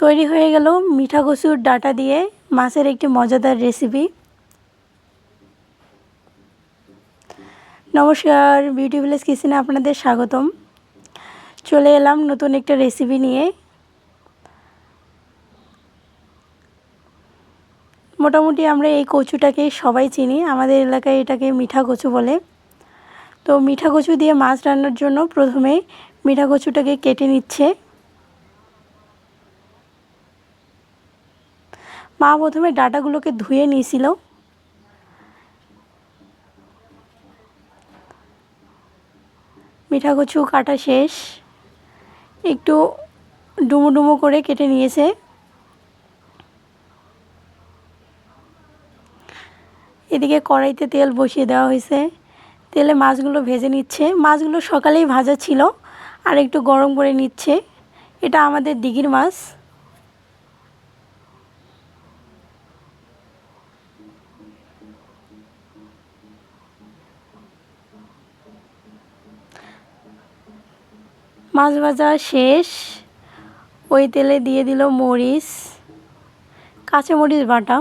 তৈরি হয়ে গেল মিঠা কচুর ডাটা দিয়ে মাছের একটি মজাদার রেসিপি নমস্কার বিউটি ভিলেজ কিচেনে আপনাদের স্বাগতম। চলে এলাম নতুন একটা রেসিপি নিয়ে। মোটামুটি আমরা এই কচুটাকে সবাই চিনি, আমাদের এলাকায় এটাকে মিঠা কচু বলে। তো মিঠা কচু দিয়ে মাছ রান্নার জন্য প্রথমে মিঠা কচুটাকে কেটে নিচ্ছে। মা প্রথমে ডাটাগুলোকে ধুয়ে নিয়েছিল। মিঠা কচু কাটা শেষ। একটু ডুমো ডুমো করে কেটে নিয়েছে। এদিকে কড়াইতে তেল বসিয়ে দেওয়া হয়েছে। তেলে মাছগুলো ভেজে নিচ্ছে। মাছগুলো সকালেই ভাজা ছিল, আর একটু গরম করে নিচ্ছে। এটা আমাদের দিঘির মাছ। মাছ ভাজা শেষ। ওই তেলে দিয়ে দিল মরিচ কাঁচামরিচ বাটা,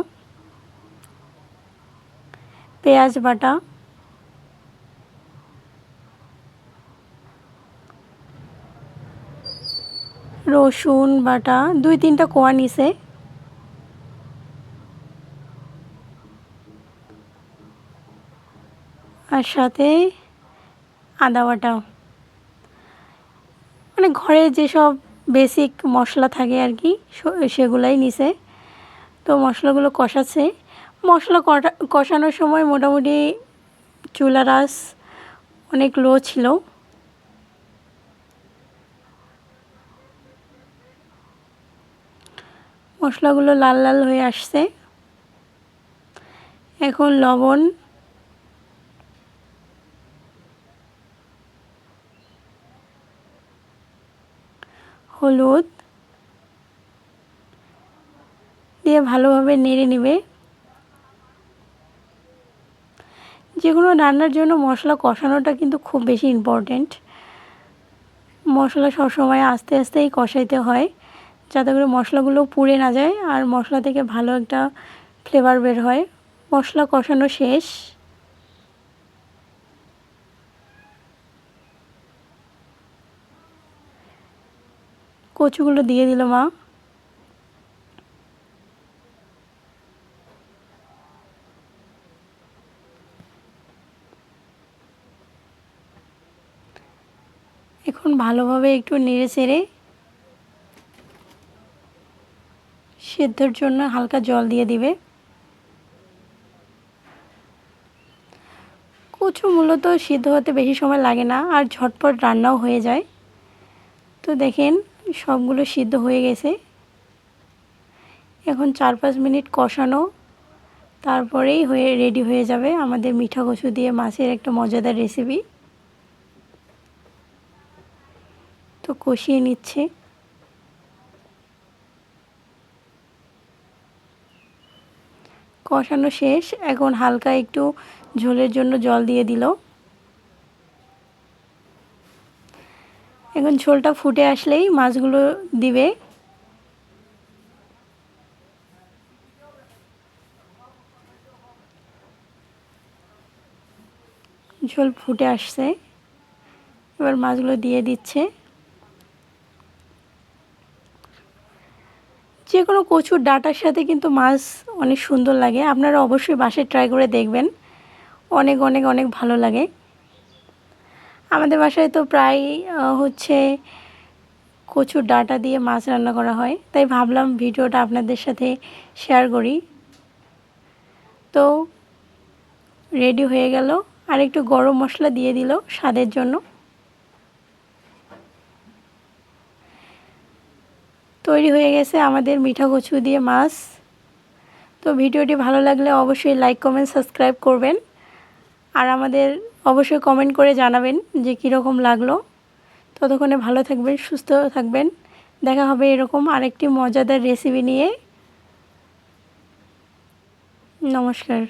পেঁয়াজ বাটা, রসুন বাটা, দুই তিনটা কোয়া নিছে। আর সাথে আদা বাটা। ঘরে যেসব বেসিক মশলা থাকে আর কি সেগুলাই নিছে। তো মশলাগুলো কষাচ্ছে। মশলা কষানোর সময় মোটামুটি চুলা রাস অনেক লো ছিল। মশলাগুলো লাল লাল হয়ে আসছে। এখন লবণ হলুদ দিয়ে ভালোভাবে নেড়ে নেবে। যে কোনো রান্নার জন্য মশলা কষানোটা কিন্তু খুব বেশি ইম্পর্ট্যান্ট মশলা সবসময় আস্তে আস্তেই কষাইতে হয়, যাতে করে মশলাগুলো পুড়ে না যায় আর মশলা থেকে ভালো একটা ফ্লেভার বের হয়। মশলা কষানো শেষ। কচুগুলো দিয়ে দিল মা। এখন ভালোভাবে একটু নেড়ে চেড়ে সেদ্ধর জন্য হালকা জল দিয়ে দিবে। কচু মূলত সিদ্ধ হতে বেশি সময় লাগে না, আর ঝটপট রান্নাও হয়ে যায়। তো দেখেন সবগুলো সিদ্ধ হয়ে গেছে। এখন চার পাঁচ মিনিট কষানো। তারপরেই হয়ে রেডি হয়ে যাবে আমাদের মিঠা কচু দিয়ে মাছের একটা মজাদার রেসিপি তো কষিয়ে নিচ্ছে। কষানো শেষ। এখন হালকা একটু ঝোলের জন্য জল দিয়ে দিল। এখন ঝোলটা ফুটে আসলেই মাছগুলো দিবে। ঝোল ফুটে আসছে। এবার মাছগুলো দিয়ে দিচ্ছে। যে কোনো কচুর ডাটার সাথে কিন্তু মাছ অনেক সুন্দর লাগে। আপনারা অবশ্যই বাসায় ট্রাই করে দেখবেন। অনেক অনেক অনেক ভালো লাগে। আমাদের বাসায় তো প্রায় হচ্ছে কচুর ডাটা দিয়ে মাছ রান্না করা হয়। তাই ভাবলাম ভিডিওটা আপনাদের সাথে শেয়ার করি। তো রেডি হয়ে গেল। আর একটু গরম মশলা দিয়ে দিল স্বাদের জন্য। তৈরি হয়ে গেছে আমাদের মিঠা কচু দিয়ে মাছ। তো ভিডিওটি ভালো লাগলে অবশ্যই লাইক কমেন্ট সাবস্ক্রাইব করবেন। আর আমাদের অবশ্যই কমেন্ট করে জানাবেন যে কীরকম লাগল। ততক্ষণে ভালো থাকবেন, সুস্থ থাকবেন। দেখা হবে এরকম আরেকটি মজাদার রেসিপি নিয়ে। নমস্কার।